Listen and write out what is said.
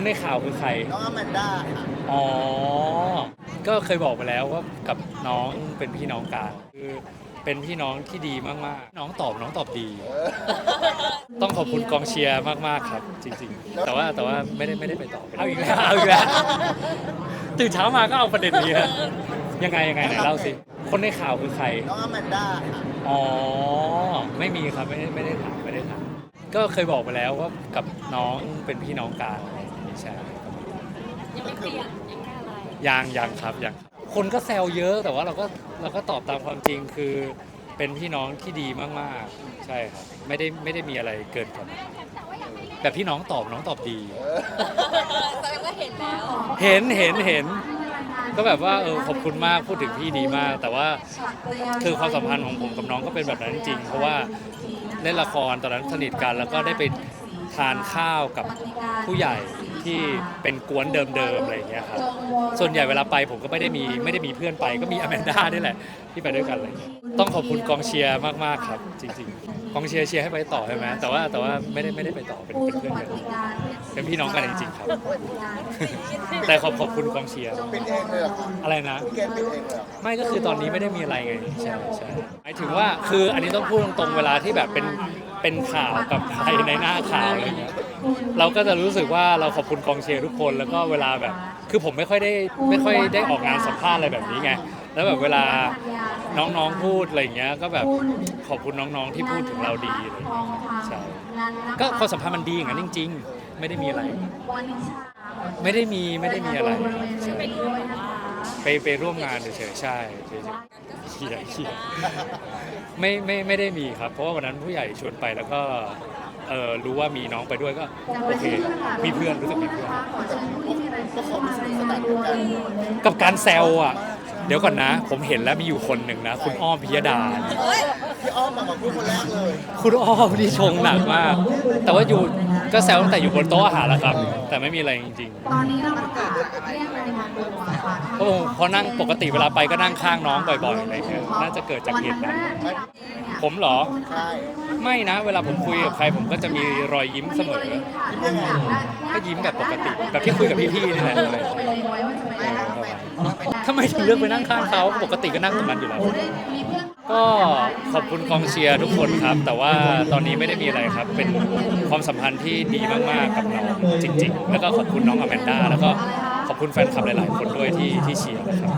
คนในข่าวคือใคร น้องอแมนด้าค่ะอ๋อ ก็เคยบอกไปแล้วว่ากับน้องเป็นพี่น้องกันคือเป็นพี่น้องที่ดีมากๆ น้องตอบน้องตอบดี ต้องขอบคุณกองเชียร์มากๆครับ จริงๆ แต่ว่าแต่ว่าไม่ได้ไม่ได้ไปต่อเอาอีกแล้วเอาอีกแล้วตื่นเช้ามาก็เอาประเด็นนี้ฮะยังไงยังไงไหนเล่าสิ คนในข่าวคือใคร น้องอแมนด้าค่ะอ๋อ ไม่มีครับไม่ได้ไม่ได้ถามไม่ได้ถามก็เคยบอกไปแล้วว่ากับน้องเป็นพี่น้องกัน อะไรอย่างงี้ใช่ครับยังไม่เปลี่ยนยังแค่อะไรยังยังครับยังคนก็แซวเยอะแต่ว่าเราก็เราก็ตอบตามความจริงคือเป็นพี่น้องที่ดีมากๆ ใช่ครับไม่ได้ไม่ได้มีอะไรเกินกว่านั้นแบบพี่น้องตอบน้องตอบดี แสดงว่าเห็นแล้วเห็นเห็นเห็น ก็แบบว่าเออขอบคุณมากพูดถึงพี่ดีมาก แต่ว่าคือความสัมพันธ์ของผมกับน้องก็เป็นแบบนั้นจริงๆเพราะว่าเล่นละครตอนนั้นสนิทกันแล้วก็ได้ไปทานข้าวกับผู้ใหญ่ ที่เป็นกวนเดิมๆอะไรอย่างเงี้ยครับส่วนใหญ่เวลาไปผมก็ไม่ได้มีไม่ได้มีเพื่อนไป ก็มีอแมนด้านี่แหละที่ไปด้วยกันอะไรอย่างเลยต้องขอบคุณกองเชียร์มากๆครับจริงๆกองเชียร์เชียร์ให้ไปต่อใช่ไหมแต่ว่าแต่ว่าไม่ได้ไม่ได้ไปต่อเป็นเป็นเพื่อนกันเป็นพี่น้องกันจริงๆครับ แต่ขอบขอบคุณกองเชียร์ปิดเองเลยเหรอคะอะไรนะ พี่เกมปิดเองเลยเหรอไม่ก็คือตอนนี้ไม่ได้มีอะไรไงใช่ใช่หมายถึงว่าคืออันนี้ต้องพูดตรงๆเวลาที่แบบเป็น เป็นข่าวกับใครในหน้าข่าวอะไรเงี้ยเราก็จะรู้สึกว่าเราขอบคุณกองเชียร์ทุกคน แล้วก็เวลาแบบ คือผมไม่ค่อยได้ไม่ค่อยได้ออกงานสัมภาษณ์อะไรแบบนี้ไงแล้วแบบเวลาน้องๆพูดอะไรเงี้ยก็แบบขอบคุณน้องๆที่พูดถึงเราดีอะไรเงี้ยใช่ก็ความสัมพันธ์มันดีอย่างนั้นจริง ๆ ไม่ได้มีอะไร ไม่ได้มีไม่ได้มีอะไรใช่ไปไปร่วมงานเฉยๆใช่ เฉยๆเขียเขียไม่ไม่ไม่ได้มีครับ เพราะว่าวันนั้นผู้ใหญ่ชวนไปแล้วก็เออรู้ว่ามีน้องไปด้วยก็โอเคมีเพื่อนรู้สึกมีเพื่อนพวกเขามีสนุกสนานด้วยกันกับการแซวอะ เดี๋ยวก่อนนะ ผมเห็นแล้วมีอยู่คนหนึ่งนะ คุณอ้อมพิยดาพี่อ้อมมามาพูดคนแรกเลย คุณอ้อมที่ชงหนักมาก แต่ว่าอยู่ ก็แซวตั้งแต่อยู่บนโต๊ะอาหารแล้วครับ แต่ไม่มีอะไรจริงตอนนี้เราประกาศเรียกรายงานตัวนะคะๆเพราะผมพอนั่งปกติเวลาไปก็นั่งข้างน้องบ่อยๆอะไรเงี้ยน่าจะเกิดจากเหตุนั้นผมเหรอ ใช่ไม่นะ เวลาผมคุยกับใครผมก็จะมีรอยยิ้มเสมอ ก็ยิ้มแบบปกติแบบที่คุยกับพี่ๆนี่แหละอะไรอย่างเงี้ยทำไมถึงเลือกไปนั่งข้างเขาปกติก็นั่งตรงนั้นอยู่แล้ว ก็ขอบคุณกองเชียร์ทุกคนครับ แต่ว่าตอนนี้ไม่ได้มีอะไรครับ เป็นความสัมพันธ์ที่ดีมากๆกับน้องจริง ๆ แล้วก็ขอบคุณน้องอแมนด้าแล้วก็ขอบคุณแฟนคลับหลาย ๆ คนด้วยที่ที่เชียร์นะครับ